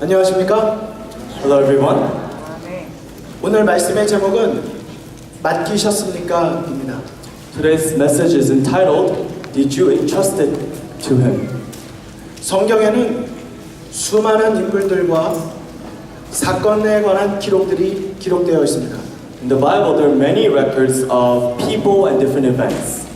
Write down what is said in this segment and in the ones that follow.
안녕하십니까? Hello, everyone. 오늘 말씀의 제목은 맡기셨습니까? 입니다. Today's message is entitled, Did You Entrust It to Him? 성경에는 수많은 인물들과 사건에 관한 기록들이 기록되어 있습니다. In the Bible, there are many records of people and different events.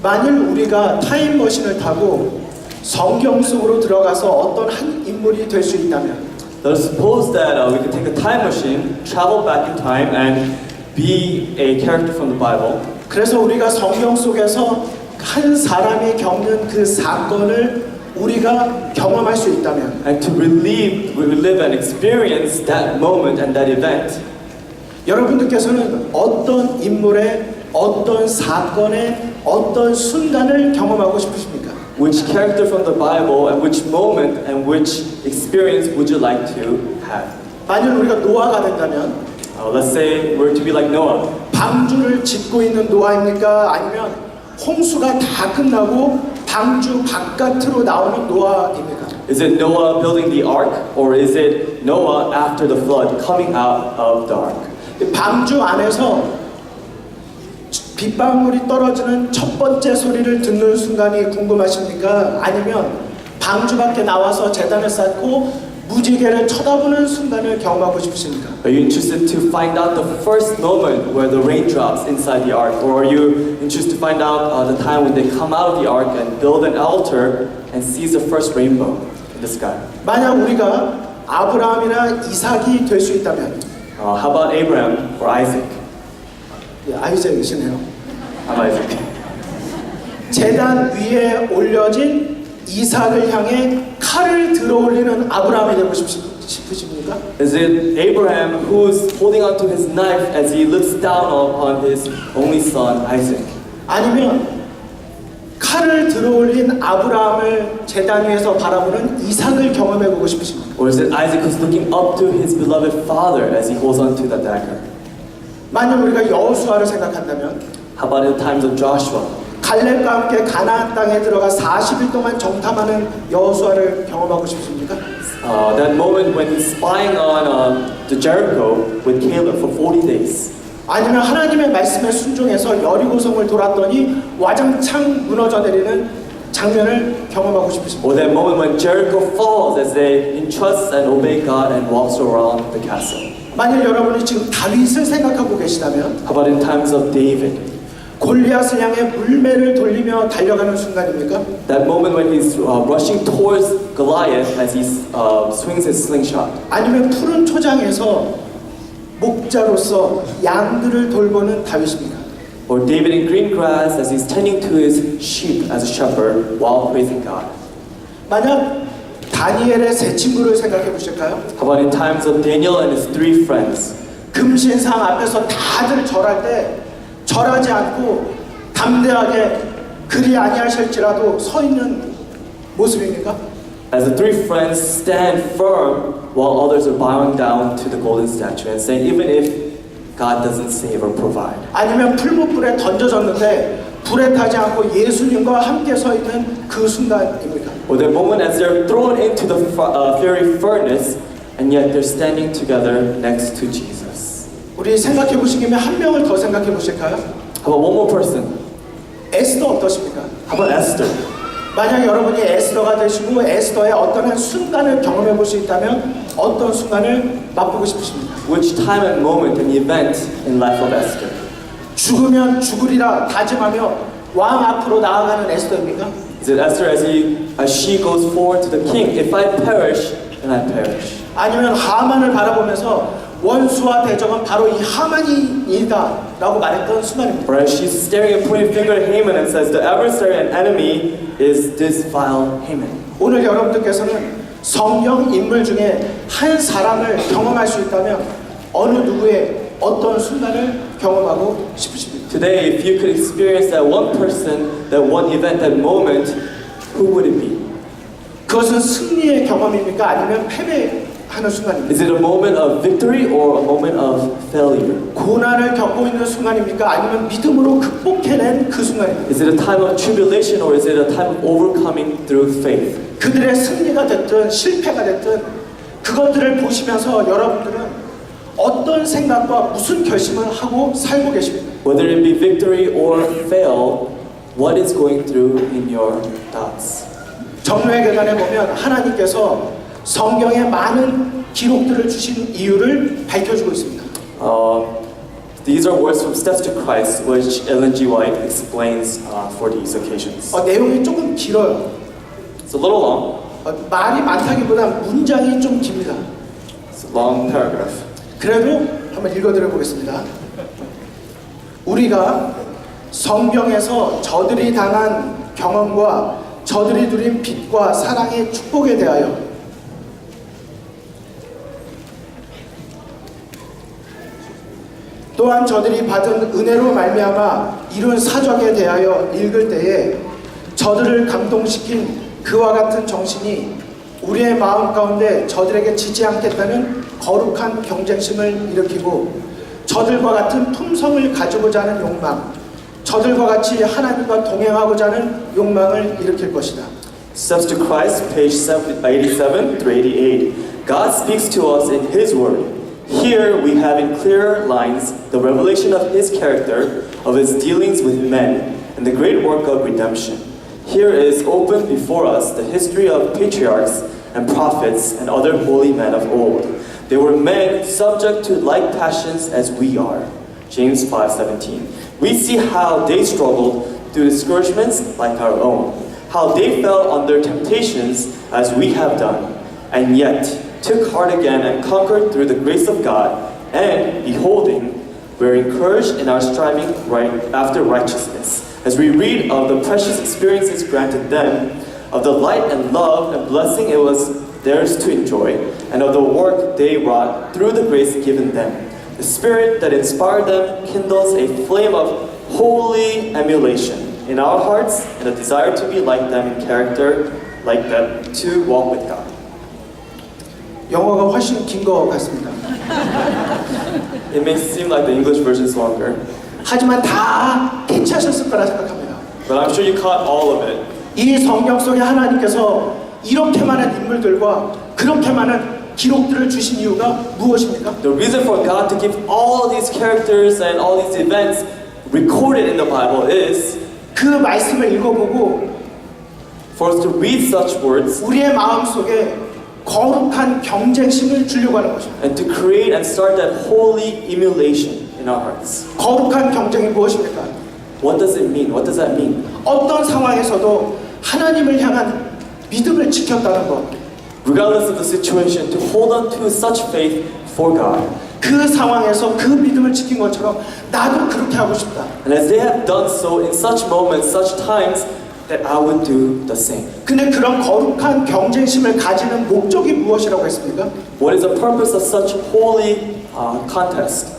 만일 우리가 타임머신을 타고 성경 속으로 들어가서 어떤 한 인물이 될 수 있다면 Let us suppose that uh, we could take a time machine, travel back in time, and be a character from the Bible. 그래서 우리가 성경 속에서 한 사람이 겪는 그 사건을 우리가 경험할 수 있다면 And to relieve, we will live and experience that moment and that event. 여러분들께서는 어떤 인물의 어떤 사건의 어떤 순간을 경험하고 싶으십니까? Which character from the Bible and which moment and which experience would you like to have? 만일 우리가 노아가 된다면 Uh, let's say we're to be like Noah. 방주를 짓고 있는 노아입니까? 아니면 홍수가 다 끝나고 방주 바깥으로 나오는 노아입니까? Is it Noah building the ark, or is it Noah after the flood coming out of the ark? 이 방주 안에서 빗방울이 떨어지는 첫 번째 소리를 듣는 순간이 궁금하십니까? 아니면 방주 밖에 나와서 재단을 쌓고 무지개를 쳐다보는 순간을 경험하고 싶으십니까? Are you interested to find out the first moment where the rain drops inside the ark, or are you interested to find out uh, the time when they come out of the ark and build an altar and sees the first rainbow in the sky? 만약 우리가 아브라함이나 이삭이 될 수 있다면 Uh, how about Abraham or Isaac? 예, 아이작이시네요. I'm Isaac. 재단 위에 올려진 이삭을 향해 칼을 들어 올리는 아브라함이 되고 싶, 싶으십니까? Is it Abraham who's holding onto his knife as he looks down upon his only son Isaac? 아니면 칼을 들어올린 아브라함을 재단 위에서 바라보는 이삭을 경험해 보고 싶으십니까? Or is it Isaac who's looking up to his beloved father as he holds onto the dagger? 만약 우리가 여호수아를 생각한다면 How about in the times of Joshua? 갈렙과 함께 가나안 땅에 들어가 40일 동안 정탐하는 여호수아를 경험하고 싶습니까? Uh, that moment when he's spying on uh, the Jericho with Caleb for 40 days. 아니면 하나님의 말씀에 순종해서 여리고성을 돌았더니 와장창 무너져 내리는 장면을 경험하고 싶으십니까? Or that moment when Jericho falls as they entrust and obey God and walks around the castle. 만일 여러분이 지금 다윗을 생각하고 계시다면 How about in times of David? 골리앗을 향해 물매를 돌리며 달려가는 순간입니까? That moment when he's uh, rushing towards Goliath as he uh, swings his slingshot. 아니면 푸른 초장에서 목자로서 양들을 돌보는 다윗입니까? Or David in green grass as he's tending to his sheep as a shepherd while praising God. 만약 다니엘의 세 친구를 생각해 보실까요? How about in times of Daniel and his three friends? 금신상 앞에서 다들 절할 때 절하지 않고 담대하게 그리 아니하실지라도 서 있는 모습입니까? As the three friends stand firm while others are bowing down to the golden statue and saying, even if God doesn't save or provide. 아니면 풀무불에 던져졌는데 불에 타지 않고 예수님과 함께 서 있는 그 순간입니까? Or the moment as they're thrown into the uh, fiery furnace and yet they're standing together next to Jesus. 우리 생각해 보시기면 한 명을 더 생각해 보실까요? How about one more person? 에스더 어떠십니까? How about Esther? 만약 여러분이 에스더가 되시고 에스더의 어떤 한 순간을 경험해 볼 수 있다면 어떤 순간을 맛보고 싶으십니까? Which time and moment and event in life of Esther? 죽으면 죽으리라 다짐하며 왕 앞으로 나아가는 에스더입니까? It Esther as he as she goes forward to the king? If I perish, then I perish. 아니면 하만을 바라보면서 원수와 대적은 바로 이 하만이다 라고 말했던 순간입니다. As she's staring and pointing finger at Haman and says, the adversary and enemy is this vile Haman. 오늘 여러분들께서는 성경 인물 중에 한 사람을 경험할 수 있다면 어느 누구의 어떤 순간을 경험하고 싶으십니까? Today, if you could experience that one person, that one event, that moment, who would it be? 그것은 승리의 경험입니까? 아니면 패배하는 순간입니까? Is it a moment of victory or a moment of failure? 고난을 겪고 있는 순간입니까? 아니면 믿음으로 극복해낸 그 순간입니까? Is it a time of tribulation or is it a time of overcoming through faith? 그들의 승리가 됐든 실패가 됐든 그것들을 보시면서 여러분들은 어떤 생각과 무슨 결심을 하고 살고 계십니까? Whether it be victory or fail, what is going through in your thoughts? 정로의 계단에 보면 하나님께서 성경에 많은 기록들을 주신 이유를 밝혀주고 있습니다. Uh, these are words from Steps to Christ, which Ellen G. White explains uh, for these occasions. 어, 내용이 조금 길어요. It's a little long. 어, 말이 많다기보다 문장이 좀 깁니다. It's a long paragraph. 그래도 한번 읽어드려 보겠습니다. 우리가 성경에서 저들이 당한 경험과 저들이 누린 빛과 사랑의 축복에 대하여 또한 저들이 받은 은혜로 말미암아 이룬 사적에 대하여 읽을 때에 저들을 감동시킨 그와 같은 정신이 우리의 마음 가운데 저들에게 지지 않겠다는 거룩한 경쟁심을 일으키고 저들과 같은 품성을 가지고자 하는 욕망, 저들과 같이 하나님과 동행하고자 하는 욕망을 일으킬 것이다. Steps to Christ, page 87 through 88. God speaks to us in His Word. Here we have in clear lines the revelation of His character, of His dealings with men, and the great work of redemption. Here is open before us the history of patriarchs and prophets and other holy men of old. They were men subject to like passions as we are. James 5:17. We see how they struggled through discouragements like our own, how they fell under temptations as we have done, and yet took heart again and conquered through the grace of God, and beholding, we're encouraged in our striving right after righteousness, as we read of the precious experiences granted them, of the light and love and blessing it was theirs to enjoy, and of the work they wrought through the grace given them. The spirit that inspired them kindles a flame of holy emulation in our hearts and a desire to be like them in character, like them, to walk with God. 영어가 훨씬 긴 것 같습니다. It may seem like the English version is longer, 하지만 다 캐치하셨을 거라 생각합니다. but I'm sure you caught all of it. 이 성경 속에 하나님께서 이렇게 많은 인물들과 그렇게 많은 기록들을 주신 이유가 무엇입니까? The reason for God to give all these characters and all these events recorded in the Bible is 그 말씀을 읽어보고 for us to read such words 우리의 마음 속에 거룩한 경쟁심을 주려고 하는 것입니다. and to create and start that holy emulation in our hearts. 거룩한 경쟁이 무엇입니까? What does it mean? What does that mean? 어떤 상황에서도 하나님을 향한 믿음을 지켰다는 것. Regardless of the situation, to hold on to such faith for God. 그 상황에서 그 믿음을 지킨 것처럼 나도 그렇게 하고 싶다. And as they have done so in such moments, such times, that I would do the same. 근데 그런 거룩한 경쟁심을 가지는 목적이 무엇이라고 했습니까? What is the purpose of such holy uh, contest?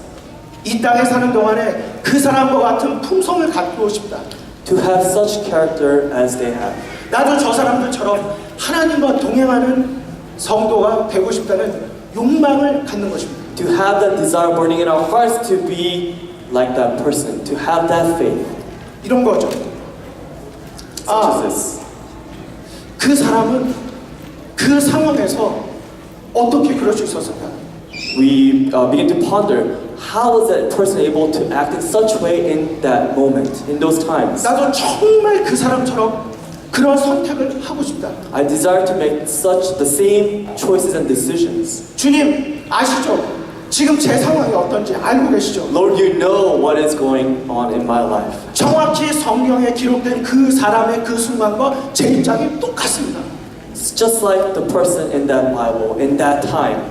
이 땅에 사는 동안에 그 사람과 같은 품성을 갖고 싶다. To have such character as they have. 나도 저 사람들처럼 하나님과 동행하는 성도가 되고 싶다는 욕망을 갖는 것입니다. To have that desire burning in our hearts to be like that person, to have that faith, 이런 거죠. 아. 그 사람은 그 상황에서 어떻게 그럴 수 있었을까? We uh, begin to ponder how was that person able to act in such way in that moment, in those times. 나도 정말 그 사람처럼 그런 선택을 하고 싶다. I desire to make such the same choices and decisions. 주님 아시죠? 지금 제 상황이 어떤지 알고 계시죠? Lord, you know what is going on in my life. 정확히 성경에 기록된 그 사람의 그 순간과 제 입장이 똑같습니다. It's just like the person in that Bible, in that time.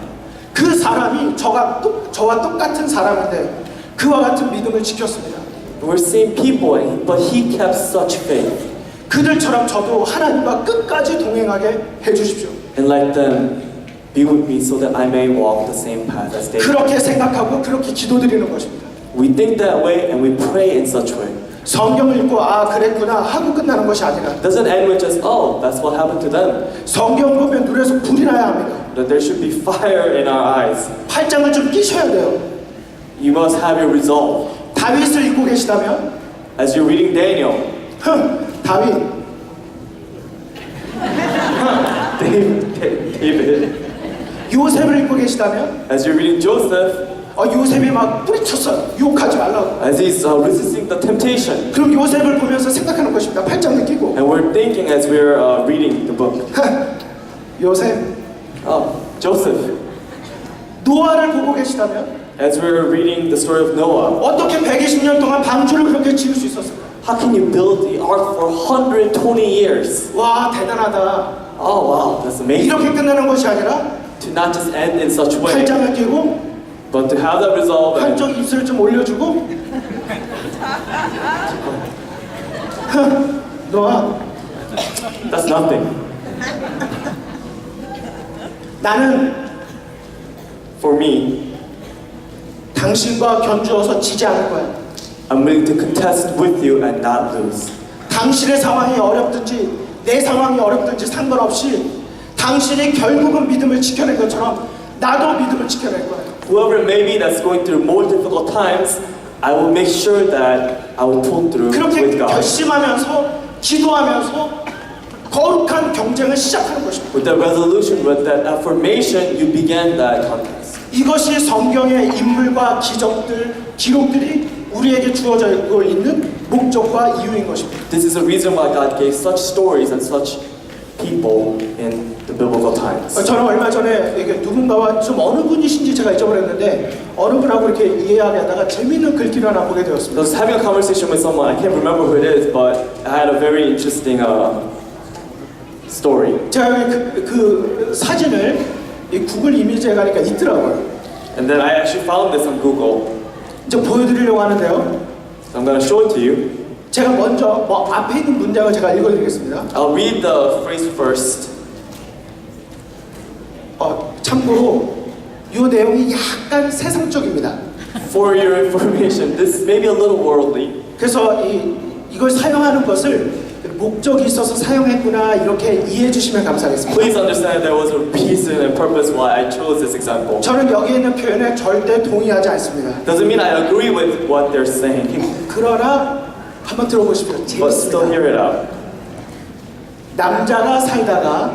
그 사람이 저가 똑, 저와 똑같은 사람인데 그와 같은 믿음을 지켰습니다. We're seeing people, but he kept such faith. 그들처럼 저도 하나님과 끝까지 동행하게 해주십시오. And let them be with me so that I may walk the same path as they. 그렇게 생각하고 그렇게 기도드리는 것입니다. We think that way and we pray in such way. 성경을 읽고 아 그랬구나 하고 끝나는 것이 아니라 doesn't end with just, oh, that's what happened to them. 성경 보면 눈에서 불이 나야 합니다. That there should be fire in our eyes. 팔짱을 좀 끼셔야 돼요. You must have your resolve. 다윗을 읽고 계시다면 As you're reading Daniel, 흥 다윗 David, David 요셉을 읽고 계시다면 As you're reading Joseph, 어, 요셉이 막 뿌리쳤어요. 유혹하지 말라고. as he's uh, resisting the temptation, 그럼 요셉을 보면서 생각하는 것입니다. 팔짱 느끼고 and we're thinking as we're uh, reading the book, 요셉 oh, Joseph, 노아를 보고 계시다면 as we're reading the story of Noah, 어떻게 120년 동안 방주를 그렇게 지을 수 있었을까? How can you build the ark for 120 years? 와 대단하다. Oh wow, that's amazing. 이렇게 끝나는 것이 아니라 To not just end in such way, 팔짱을 끼고 but to have that resolve and 한쪽 입술을 좀 올려주고 노아 that's nothing. 나는 For me, 당신과 견주어서 지지 않을 거야. I'm willing to contest with you and not lose. 당신의 상황이 어렵든지 내 상황이 어렵든지 상관없이 당신이 결국은 믿음을 지켜낸 것처럼 나도 믿음을 지켜낼 거야. Whoever it may be that's going through more difficult times, I will make sure that I will pull through 그렇게 with God. 결심하면서 기도하면서 거룩한 경쟁을 시작하는 것입니다. With that resolution, with that affirmation, you began that contest. 이것이 성경의 인물과 기적들, 기록들이 우리에게 주어져 있는 목적과 이유인 것입니다. This is the reason why God gave such stories and such people in the biblical times. 어, 저는 얼마 전에 이게 누군가와 좀 어느 분이신지 제가 잊어버렸는데 어느 분하고 이렇게 이야기하다가 재미있는 글귀를 하나 보게 I 되었습니다. was having a conversation with someone, I can't remember who it is, but I had a very interesting uh, story. 제가 그, 그 사진을 이 구글 이미지에 가니까 있더라고요. And then I actually found this on Google. 이제 보여드리려고 하는데요. I'm going to show it to you. 제가 먼저 뭐 앞에 있는 문장을 제가 읽어드리겠습니다. I'll read the phrase first. 어, 참고로 이 내용이 약간 세상적입니다. For your information, this may be a little worldly. 그래서 이, 이걸 사용하는 것을 목적이 있어서 사용했구나 이렇게 이해해 주시면 감사하겠습니다. Please understand there was a reason and purpose why I chose this example. 저는 여기 있는 표현에 절대 동의하지 않습니다. Doesn't mean I agree with what they're saying, 그러나 한번 들어보십시오. but still 재밌습니다. hear it out. 남자가 살다가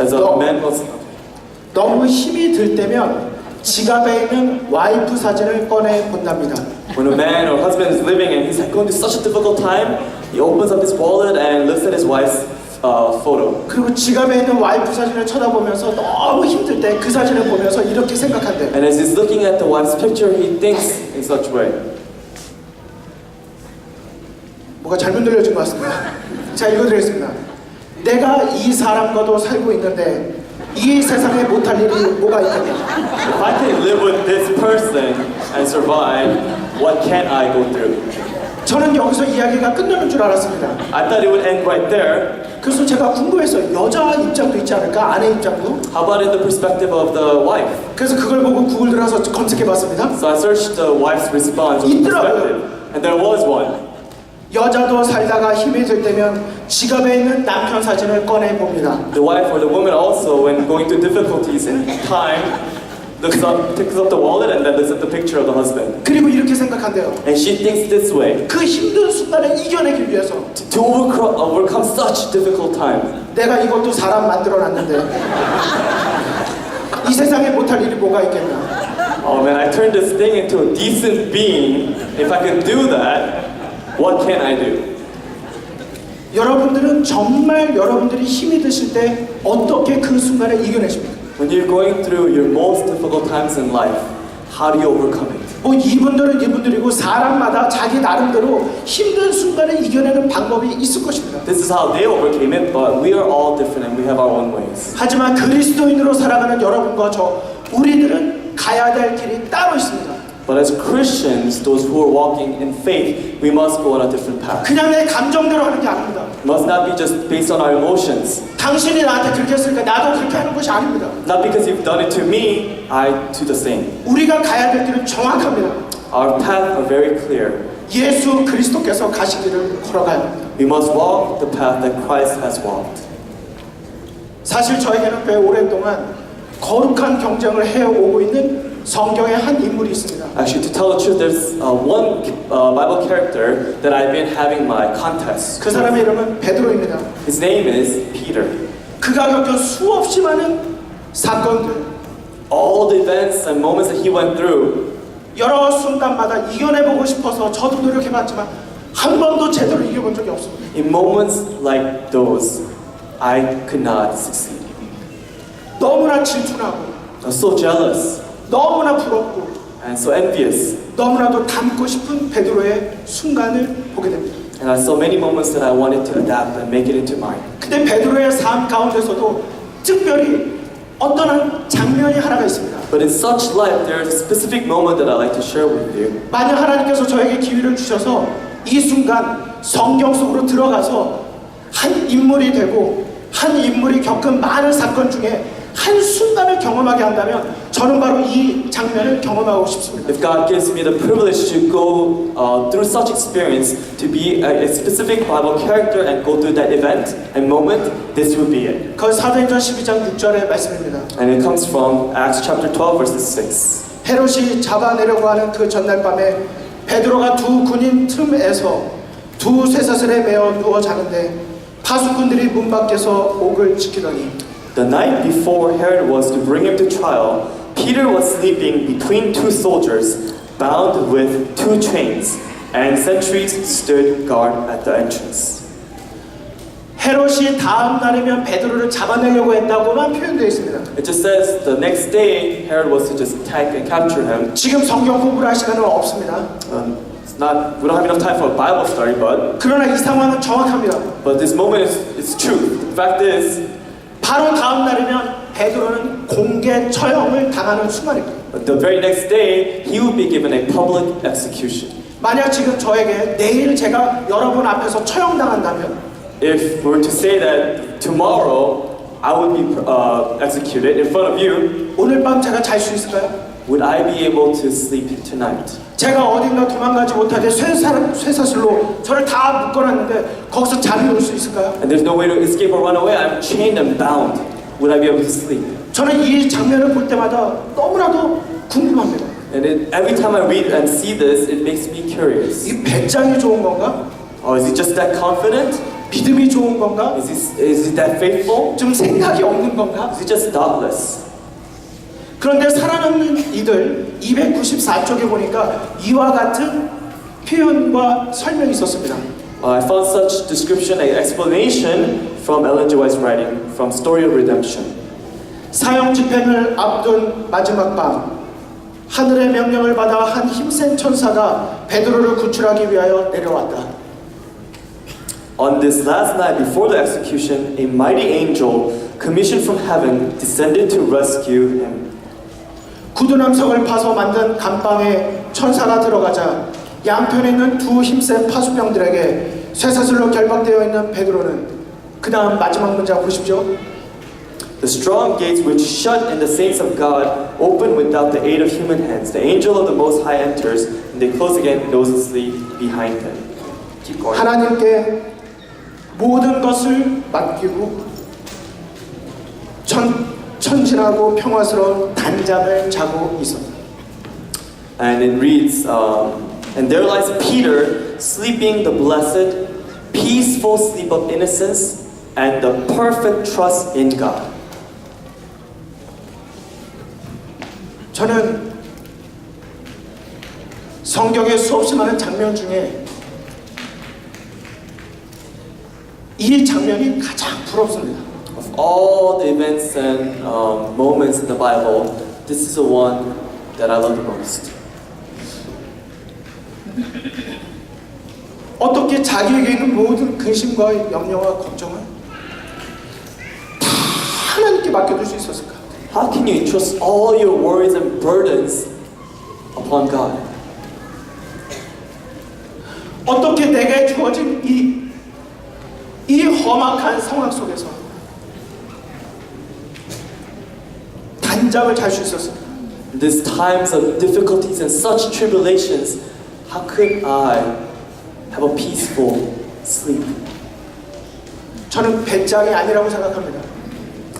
As a No. man was, 너무 힘이 들 때면 지갑에 있는 와이프 사진을 꺼내 본답니다. When a man or husband is living and he's going through such a difficult time, he opens up his wallet and looks at his wife's uh, photo. 그리고 지갑에 있는 와이프 사진을 쳐다보면서 너무 힘들 때 그 사진을 보면서 이렇게 생각한대. And as he's looking at the wife's picture, he thinks in such way. 뭐가 잘못 들려진 것 같습니다. 자 읽어드리겠습니다. 내가 이 사람과도 살고 있는데 이 세상에 못할 일이 뭐가 있겠냐? If I can live with this person and survive, what can I go through? 저는 여기서 이야기가 끝나는 줄 알았습니다. I thought it would end right there. 그래서 제가 궁금했어요. 여자 입장도 있지 않을까? 아내 입장도? How about in the perspective of the wife? 그래서 그걸 보고 구글 들어서 검색해봤습니다. So I searched the wife's response or perspective, and there was one. 여자도 살다가 힘이 들 때면 지갑에 있는 남편 사진을 꺼내 봅니다. The wife or the woman also, when going through difficulties in time, looks up, picks up the wallet, and then looks at the picture of the husband. 그리고 이렇게 생각한대요. And she thinks this way: 그 힘든 순간을 이겨내기 위해서 to, overcome, overcome such difficult times. 내가 이것도 사람 만들어놨는데 이 세상에 못할 일이 뭐가 있겠나? Oh man, I turned this thing into a decent being. If I can do that, what can I do? 여러분들은 정말 여러분들이 힘이 드실 때 어떻게 그 순간을 이겨내십니까? When you're going through your most difficult times in life, how do you overcome it? 뭐 이분들은 이분들이고 사람마다 자기 나름대로 힘든 순간을 이겨내는 방법이 있을 것입니다. This is how they overcame it, but we are all different and we have our own ways. 하지만 그리스도인으로 살아가는 여러분과 저 우리들은 가야 될 길이 따로 있습니다. But as Christians, those who are walking in faith, we must go on a different path. 그냥 내 감정대로 하는 게 아닙니다. Must not be just based on our emotions. 당신이 나한테 했으니까 나도 그렇게 하는 것이 아닙니다. Not because you've done it to me, I do the same. 우리가 가야 될 길은 정확합니다. Our paths are very clear. 예수 그리스도께서 가신 길을 걸어가야 합니다. We must walk the path that Christ has walked. 사실 저에게는 꽤 오랫동안 거룩한 경쟁을 해오고 있는 성경의 한 인물이 있습니다. Actually, to tell the truth, there's uh, one uh, Bible character that I've been having my contests. 그 사람의 이름은 베드로입니다. His name is Peter. 그가 겪은 수없이 많은 사건들, all the events and moments that he went through, 여러 순간마다 이겨내보고 싶어서 저도 노력해봤지만 한 번도 제대로 이겨본 적이 없습니다. in moments like those, I could not succeed. 너무나 질투나고 so jealous 너무나 부럽고 and so envious. 너무나도 닮고 싶은 베드로의 순간을 보게 됩니다. And I saw many moments that I wanted to adapt and make it into mine. 근데 베드로의 삶 가운데서도 특별히 어떤 한 장면이 하나가 있습니다. But in such life, there's a specific moment that I'd like to share with you. 만약 하나님께서 저에게 기회를 주셔서 이 순간 성경 속으로 들어가서 한 인물이 되고 한 인물이 겪은 많은 사건 중에 한 순간을 경험하게 한다면 저는 바로 이 장면을 경험하고 싶습니다. If God gives me the privilege to go uh, through such experience, to be a, a specific Bible character and go through that event and moment, this would be it. 그 사도행전 12장 6절의 말씀입니다. And it comes from Acts chapter 12, verses 6. 헤롯이 잡아내려고 하는 그 전날 밤에 베드로가 두 군인 틈에서 두 쇠사슬에 매어 누워 자는데 파수꾼들이 문 밖에서 옥을 지키더니 The night before Herod was to bring him to trial, Peter was sleeping between two soldiers, bound with two chains, and sentries stood guard at the entrance. 헤롯이 다음 날이면 베드로를 잡아내려고 했다고만 표현되어 있습니다. It just says the next day Herod was to just attack and capture him. 지금 성경 공부를 할 시간은 없습니다. Um, it's not we don't have enough time for a Bible study, but 그러나 이 상황은 정확합니다. but this moment is it's true. The fact is, 바로 다음 날이면 베드로는 공개 처형을 당하는 순간입니다. the very next day he would be given a public execution. 만약 지금 저에게 내일 제가 여러분 앞에서 처형당한다면 If we were to say that tomorrow I would be uh, executed in front of you, 오늘 밤 제가 잘 수 있을까요? Would I be able to sleep tonight? 제가 어딘가 도망가지 못하게 쇠사, 쇠사슬로 저를 다 묶어놨는데 거기서 잠이 올 수 있을까요? And there's no way to escape or run away. I'm chained and bound. Would I be able to sleep? 저는 이 장면을 볼 때마다 너무나도 궁금합니다. And it, every time I read and see this, it makes me curious. 이 배짱이 좋은 건가? Oh, is he just that confident? 믿음이 좋은 건가? Is he, is he that faithful? 좀 생각이 없는 건가? Is he just thoughtless? 그런데 살아남는 이들 294쪽에 보니까 이와 같은 표현과 설명이 있었습니다. Uh, I found such description and explanation from Ellen G. White's writing from Story of Redemption. 사형 집행을 앞둔 마지막 밤 하늘의 명령을 받아 한 힘센 천사가 베드로를 구출하기 위하여 내려왔다. On this last night before the execution, a mighty angel commissioned from heaven descended to rescue him. 구두남석을 파서 만든 감방에 천사가 들어가자 양편에 있는 두 힘센 파수병들에게 쇠사슬로 결박되어 있는 베드로는 그 다음 마지막 문장 보십시오. The strong gates which shut in the saints of God open without the aid of human hands. The angel of the Most High enters, and they close again noiselessly behind him. Keep going. 하나님께 모든 것을 맡기고 천, 천진하고 평화스러운 단잠을 자고 있었다. And it reads, um, and there lies Peter sleeping the blessed, peaceful sleep of innocence and the perfect trust in God. 저는 성경의 수없이 많은 장면 중에 이 장면이 가장 부럽습니다. All the events and um, moments in the Bible, this is the one that I love the most. 어떻게 자기에게 있는 모든 근심과 염려와 걱정을 다 하나님께 맡겨둘 수 있었을까? How can you entrust all your worries and burdens upon God? 어떻게 내게 주어진 이, 이 험악한 상황 속에서 단잠을 잘 수 있었을까? In these times of difficulties and such tribulations, how could I have a peaceful sleep? 저는 배짱이 아니라고 생각합니다.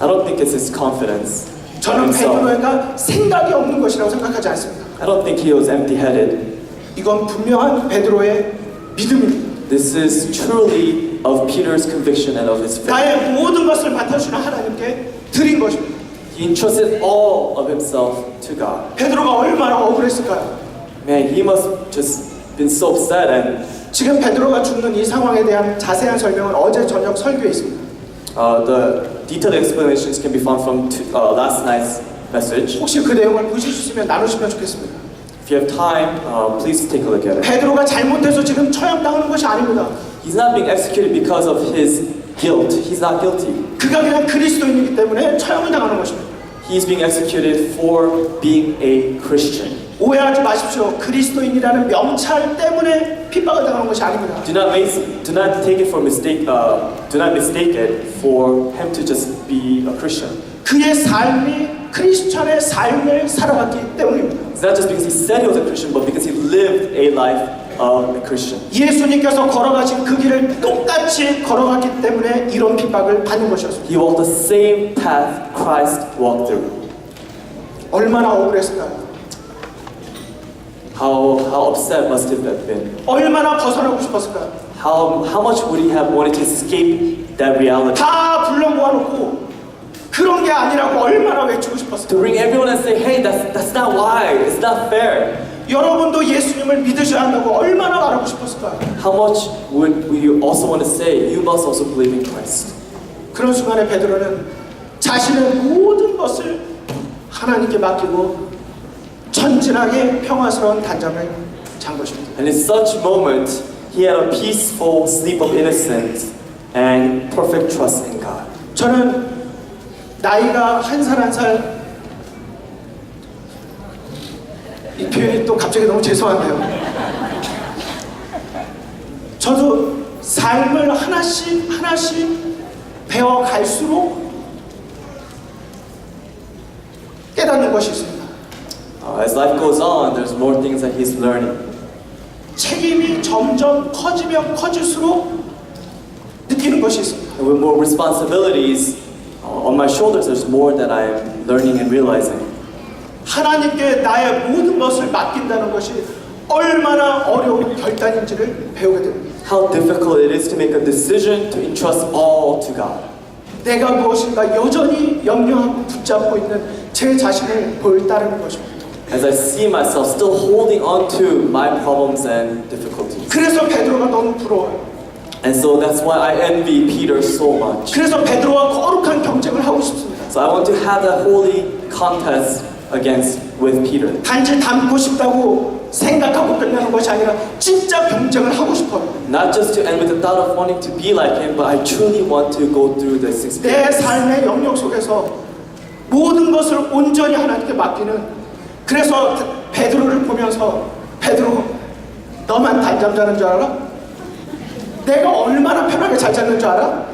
I don't think it's his confidence. 저는 himself. 베드로가 생각이 없는 것이라고 생각하지 않습니다. I don't think he was empty-headed. 이건 분명한 베드로의 믿음입니다. This is truly of Peter's conviction and of his faith. 나의 모든 것을 맡아주는 하나님께 드린 것입니다. He entrusted all of himself to God. 베드로가 얼마나 억울했을까요? Man, he must just been so upset and 지금 베드로가 죽는 이 상황에 대한 자세한 설명은 어제 저녁 설교에 있습니다. uh, the detailed explanations can be found from t- uh, last night's message. 혹시 그 내용을 보실 수 있으면 나누시면 좋겠습니다. If you have time, uh, please take a look at it. 베드로가 잘못해서 지금 처형당하는 것이 아닙니다. He's not being executed because of his guilt. He's not guilty. 그가 그냥 그리스도인이기 때문에 처형을 당하는 것입니다. He's being executed for being a Christian. 오해하지 마십시오. 그리스도인이라는 명찰 때문에 핍박을 당하는 것이 아닙니다. Do not make, do not take it for mistake. Uh, do not mistake it for him to just be a Christian. 그의 삶이 크리스천의 삶을 살아갔기 때문입니다. It's not just because he said he was a Christian, but because he lived a life of a Christian. 예수님께서 걸어가신 그 길을 똑같이 걸어갔기 때문에 이런 핍박을 받는 것이었습니다. He walked the same path Christ walked through. 얼마나 억울했을까요? How how upset must he have been? 얼마나 벗어나고 싶었을까요? How how much would he have wanted to escape that reality? 다 불러 모아놓고 그런 게 아니라고 얼마나 외치고 To 싶었을까요? bring everyone and say, hey, that's that's not why. It's not fair. 여러분도 예수님을 믿으셔야 한다고 얼마나 말하고 싶었을까요? How much would, you also want to say, you must also believe in Christ? 그런 순간에 베드로는 자신의 모든 것을 하나님께 맡기고 천진하게 평화스러운 단잠을 잔 것입니다. And in such moment, he had a peaceful sleep of innocence and perfect trust in God. 저는 나이가 한 살 한살 이 표현이 또 갑자기 너무 죄송한데요. 저도 삶을 하나씩 하나씩 배워 갈수록 깨닫는 것이 있습니다. Uh, as life goes on, there's more things that he's learning. 책임이 점점 커지면 커질수록 느끼는 것이 있습니다. And with more responsibilities uh, on my shoulders, there's more that I'm learning and realizing. 하나님께 나의 모든 것을 맡긴다는 것이 얼마나 어려운 결단인지를 배우게 됩니다. How difficult it is to make a decision to entrust all to God. 내가 무엇인가 여전히 염려하고 붙잡고 있는 제 자신을 볼 따르는 것입니다. As I see myself still holding on to my problems and difficulties. 그래서 베드로가 너무 부러워요. And so that's why I envy Peter so much. 그래서 베드로와 거룩한 경쟁을 하고 싶습니다. So I want to have that holy contest against with Peter. 단지 닮고 싶다고 생각하고 끝나는 것이 아니라 진짜 경쟁을 하고 싶어요. Not just to end with the thought of wanting to be like him, but I truly want to go through this 내 experience. 삶의 영역 속에서 모든 것을 온전히 하나님께 맡기는 그래서 베드로를 보면서 베드로 너만 단잠 자는 줄 알아? 내가 얼마나 편하게 잘 잤는 줄 알아?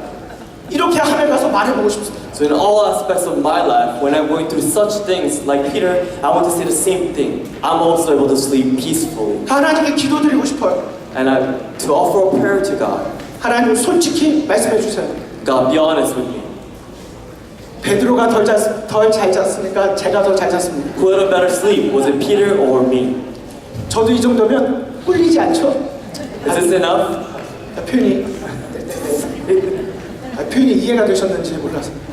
이렇게 하늘 가서 말해보고 싶습니다. So in all aspects of my life, when I'm going through such things like Peter, I want to say the same thing. I'm also able to sleep peacefully. 하나님께 기도드리고 싶어요. And I, to offer a prayer to God. 하나님 솔직히 말씀해 주세요. God, be honest with me. 베드로가 덜잘 잤으니까 제가 더 잘 잤습니다. Who had a better sleep? Was it Peter or me? 저도 이 정도면 꿀리지 않죠? Is this enough? 아, 표현이 아, 표현이 이해가 되셨는지 몰라서 이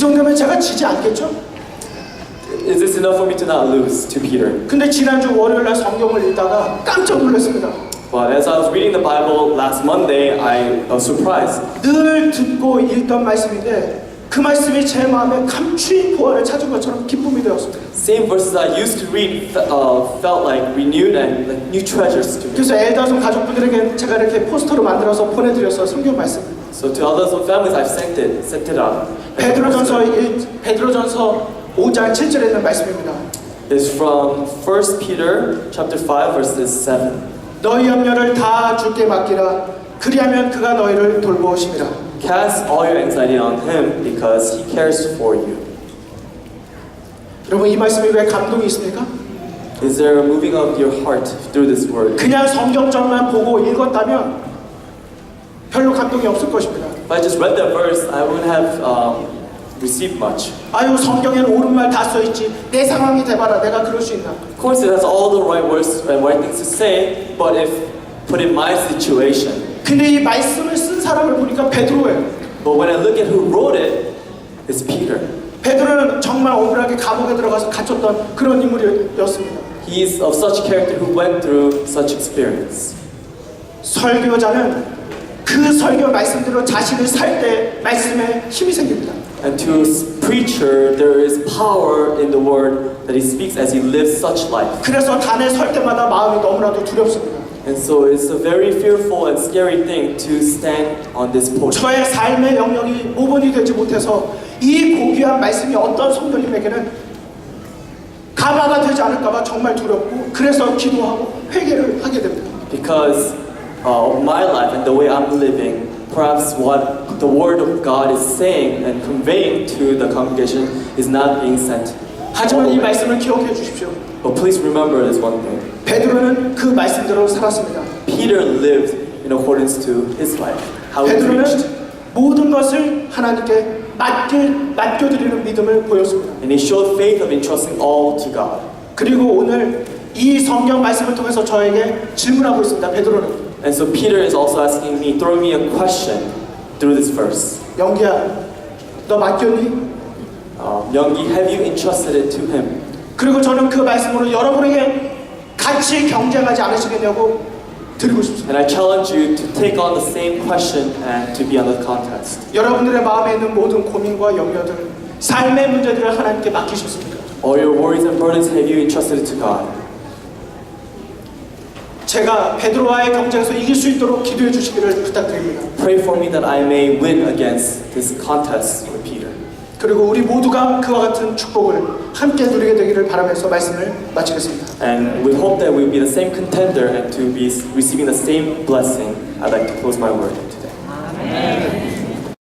정도면 제가 지지 않겠죠? Is this enough for me to not lose to Peter? 근데 지난주 월요일 날 성경을 읽다가 깜짝 놀랐습니다. But as I was reading the Bible last Monday, I was surprised. 늘 듣고 읽던 말씀인데 그 말씀이 제 마음에 감추인 보화를 찾은 것처럼 기쁨이 되었습니다. Same verses I used to read uh, felt like renewed and like new treasures to me. 그래서 엘다손 가족분들에게 제가 이렇게 포스터로 만들어서 보내드려서 성경 말씀. So to others and families, I've sent it, sent it out. 베드로전서 1, 베드로전서 5장 7절에 있는 말씀입니다. It's from 1 Peter chapter 5 verses 7. 너희 염려를 다 주께 맡기라. 그리하면 그가 너희를 돌보심이라. Cast all your anxiety on him because he cares for you. 여러분 이 말씀이 왜 감동이 있습니까? Is there a moving of your heart through this word? 그냥 성경절만 보고 읽었다면 별로 감동이 없을 것입니다. If I just read that verse, I wouldn't have um, received much. 아유 성경에는 옳은 말 다 써있지. 내 상황이 돼봐라. 내가 그럴 수 있나? Of course, it has all the right words and right things to say, but if put in my situation, 근데 이 말씀을 쓴 사람을 보니까 베드로예요. but when I look at who wrote it, it's Peter. 베드로는 정말 억울하게 감옥에 들어가서 갇혔던 그런 인물이었습니다. He is of such character who went through such experience. 설교자는 그 설교 말씀대로 자신을 살 때 말씀에 힘이 생깁니다. And to a preacher, there is power in the word that he speaks as he lives such life. 그래서 단에 설 때마다 마음이 너무나도 두렵습니다. And so it's a very fearful and scary thing to stand on this podium. 저의 삶의 영역이 모범이 되지 못해서 이 고귀한 말씀이 어떤 성도님에게는 감화가 되지 않을까봐 정말 두렵고 그래서 기도하고 회개를 하게 됩니다. Because uh, of my life and the way I'm living, perhaps what the Word of God is saying and conveying to the congregation is not being sent. 하지만 이 말씀을 기억해 주십시오. But please remember this one thing. 베드로는 그 말씀대로 살았습니다. Peter lived in accordance to his life. How he preached. 베드로는 모든 것을 하나님께 맡길, 맡겨드리는 믿음을 보였습니다. And he showed faith of entrusting all to God. 그리고 오늘 이 성경 말씀을 통해서 저에게 질문하고 있습니다. 베드로는 And so Peter is also asking me, throwing me a question through this verse. 영기야, 너 맡겼니? Uh, Youngi, have you entrusted it to him? 그리고 저는 그 말씀으로 여러분에게 같이 경쟁하지 않으시겠냐고 드리고 싶습니다. And I challenge you to take on the same question and to be on the contest. 여러분들의 마음에 있는 모든 고민과 염려들, 삶의 문제들을 하나님께 맡기셨습니까? All your worries and burdens, have you entrusted it to God? 제가 베드로와의 경쟁에서 이길 수 있도록 기도해 주시기를 부탁드립니다. Pray for me that I may win against this contest with Peter. 그리고 우리 모두가 그와 같은 축복을 함께 누리게 되기를 바라면서 말씀을 마치겠습니다. And we hope that we'll be the same contender and to be receiving the same blessing. I'd like to close my word today.